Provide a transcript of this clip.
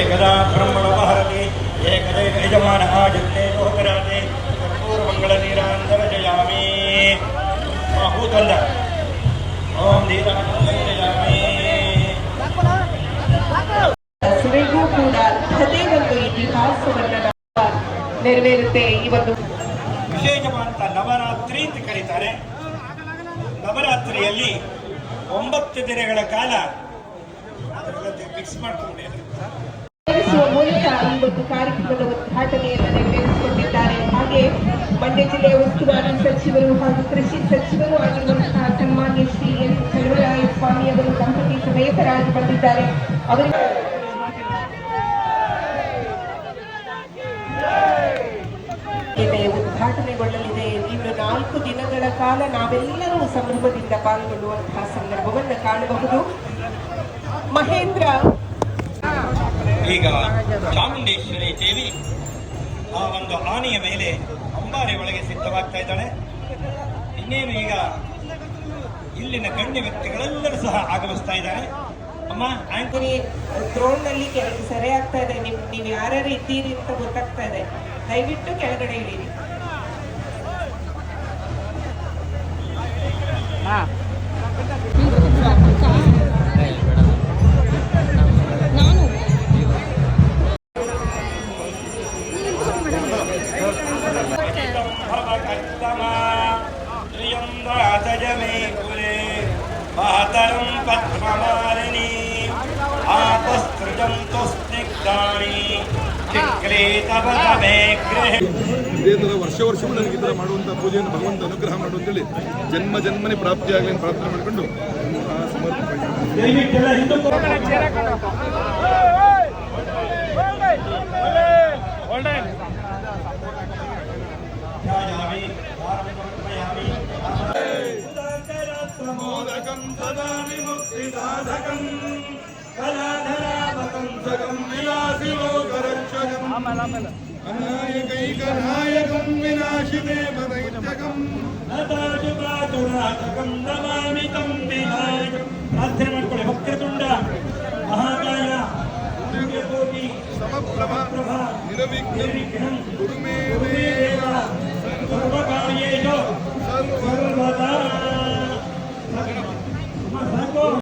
ಏಕದಾ ಬ್ರಹ್ಮಣೋಪಹರತಿ ಏಕದೇ ಯಜಮಾನ ಜಗತೆ ಲೋಕರಾಜೆ ಕರ್ಪೂರಮಂಗಳ ನೀರಾಂತರಜಯಾಮಿ ಹೂತಂದ ಓಂ ನೀರಾಂತರಜಯಾಮಿ ದಸರೆಗೂ ಕೂಡ ಅದೇ ಒಂದು ಇತಿಹಾಸವನ್ನ ನೆರವೇರುತ್ತೆ ಈ ಒಂದು ವಿಶೇಷವಾದಂಥ ನವರಾತ್ರಿ ಅಂತ ಕರೀತಾರೆ. ನವರಾತ್ರಿಯಲ್ಲಿ ಒಂಬತ್ತು ದಿನಗಳ ಕಾಲ ಮಿಕ್ಸ್ ಮಾಡ್ಕೊಂಡೆ. ಮೂಲಕ ಈ ಒಂದು ಕಾರ್ಯಕ್ರಮದ ಉದ್ಘಾಟನೆಯನ್ನು ನೆರವೇರಿಸಿಕೊಂಡಿದ್ದಾರೆ. ಹಾಗೆ ಮಂಡ್ಯ ಜಿಲ್ಲೆಯ ಉಸ್ತುವಾರಿ ಸಚಿವರು ಹಾಗೂ ಕೃಷಿ ಸಚಿವರು ಆಗಿರುವಂತಹ ಸನ್ಮಾನ್ಯ ಶ್ರೀ ಎನ್ ಸ್ವಾಮಿ ಅವರು ದಂಪತಿ ಸಮೇತರಾಗಿ ಬಂದಿದ್ದಾರೆ. ಅವರಿಗೆ ಉದ್ಘಾಟನೆಗೊಳ್ಳಲಿದೆ. ಇವರು ನಾಲ್ಕು ದಿನಗಳ ಕಾಲ ನಾವೆಲ್ಲರೂ ಸಂಭ್ರಮದಿಂದ ಪಾಲ್ಗೊಳ್ಳುವಂತಹ ಸಂದರ್ಭವನ್ನು ಕಾಣಬಹುದು. ಮಹೇಂದ್ರ ಈಗ ಚಾಮುಂಡೇಶ್ವರಿ ದೇವಿ ಆ ಒಂದು ಆನೆಯ ಮೇಲೆ ಅಂಬಾರಿ ಒಳಗೆ ಸಿದ್ಧವಾಗ್ತಾ ಇದ್ದಾಳೆ. ಇನ್ನೇನು ಈಗ ಇಲ್ಲಿನ ಗಣ್ಯ ವ್ಯಕ್ತಿಗಳೆಲ್ಲರೂ ಸಹ ಆಗಮಿಸ್ತಾ ಇದ್ದಾರೆ. ಅಮ್ಮ ದ್ರೋಣ್ನಲ್ಲಿ ಕೆಳಗೆ ಆಗ್ತಾ ಇದೆ. ನೀವು ಯಾರ್ಯಾರು ಇದ್ದೀರಿ ಅಂತ ಗೊತ್ತಾಗ್ತಾ ಇದೆ. ದಯವಿಟ್ಟು ಕೆಳಗಡೆ ಇಳಿರಿ. ತುಸ್ನಿಗ್ಧಾನಿ ಚಿಕ್ಲೇತವದಮೇ ಗೃಹೆ. ಇದೇ ಥರ ವರ್ಷ ವರ್ಷವೂ ನನಗೆ ಈ ಥರ ಮಾಡುವಂಥ ಪೂಜೆಯನ್ನು ಭಗವಂತ ಅನುಗ್ರಹ ಮಾಡು ಅಂತೇಳಿ ಜನ್ಮ ಜನ್ಮನೇ ಪ್ರಾಪ್ತಿಯಾಗಲಿ ಅಂತ ಪ್ರಾರ್ಥನೆ ಮಾಡಿಕೊಂಡು ಸಮರ್ಪಣೆ ವಿಮುಕ್ತಿ ಸಾಧಕಂ ಕಲಾಧರಾವಕಂ ಜಗಂ ವಿಲಾಸಿ ಲೋಕರಕ್ಷಕಂ ಅನಾಯಕೈಕನಾಯಕಂ ವಿನಾಶಿನೇ ಮದೈತ್ಯಕಂ ನತಾಶುಕಾತುರಾತಕಂ ನಮಾಮಿ ತಂ ವಿನಾಯಕಂ. ಪ್ರಾರ್ಥನೆ ಮಾಡ್ಕೊಳ್ಳಿ ವಕ್ರತುಂಡ ಮಹಾಕಾಯ ಸೂರ್ಯಕೋಟಿ ಸಮಪ್ರಭ ಪ್ರಭಾ ನಿರವಿಘ್ನಂ ನಿರ್ವಿಘ್ನಂ ಗುರುಮೇ